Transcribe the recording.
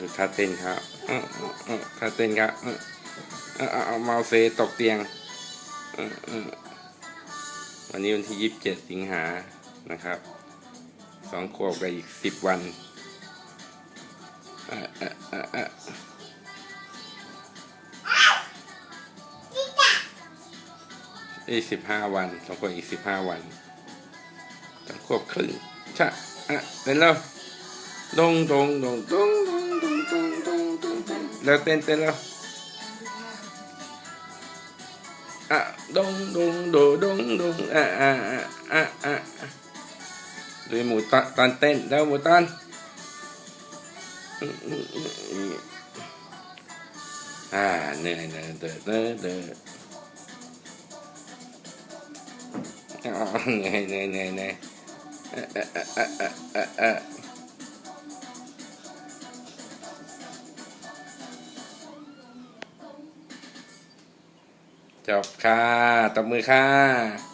ดูท่าเต้นครับท่าเต้นครับเอาเมาเซตกเตียง วันนี้วันที่ยี่สิบเจ็ดสิงหานะครับ สองขวบกับอีกสิบวันอีกสิบห้าวันสองขวบอีกสิบห้าวันสองขวบครึ่งชะอะเต้นแล้วดงดงดงดง là tên tên là à đông đông đồ đông đông à, à à à à rồi một tan tan tên, đâu một tan à nè nè đờ đờ đờ nè nè nè nè. À à à à à à. จบค่ะตบมือค่ะ